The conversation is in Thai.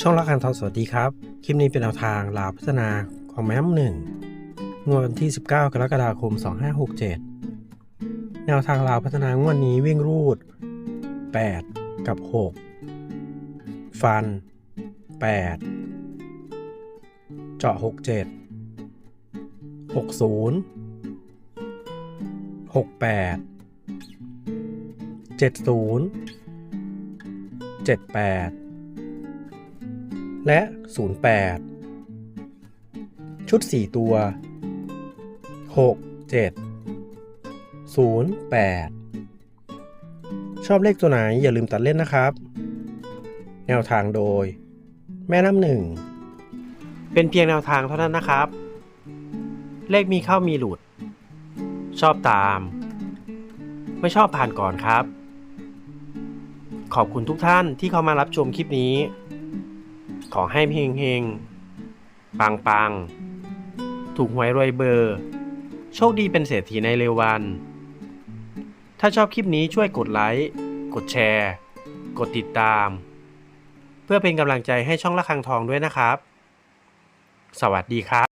ช่องรักการทองสวัสดีครับ คลิปนี้เป็นแนวทางลาวพัฒนาของแม่น้ำหนึ่งงวดวันที่ 19 กรกฎาคม 2567 แนวทางลาวพัฒนางวดนี้วิ่งรูด 8 กับ 6 ฟัน 8 เจาะ 67 60 68 70 78 และ 08 ชุด 4 ตัว 6 7 0 8 ชอบเลขตัวไหนอย่าลืมตัดเล่นนะครับ แนวทางโดย แม่น้ำหนึ่ง เป็นเพียงแนวทางเท่านั้นนะครับ เลขมีเข้ามีหลุด ชอบตาม ไม่ชอบผ่านก่อนครับ ขอบคุณทุกท่านที่เข้ามารับชมคลิปนี้ ขอให้เฮงเฮงปังปังถูกหวยรวยเบอร์ โชคดีเป็นเศรษฐีในเร็ววัน ถ้าชอบคลิปนี้ช่วยกดไลค์ กดแชร์ กดติดตาม เพื่อเป็นกำลังใจให้ช่องละคังทองด้วยนะครับ สวัสดีครับ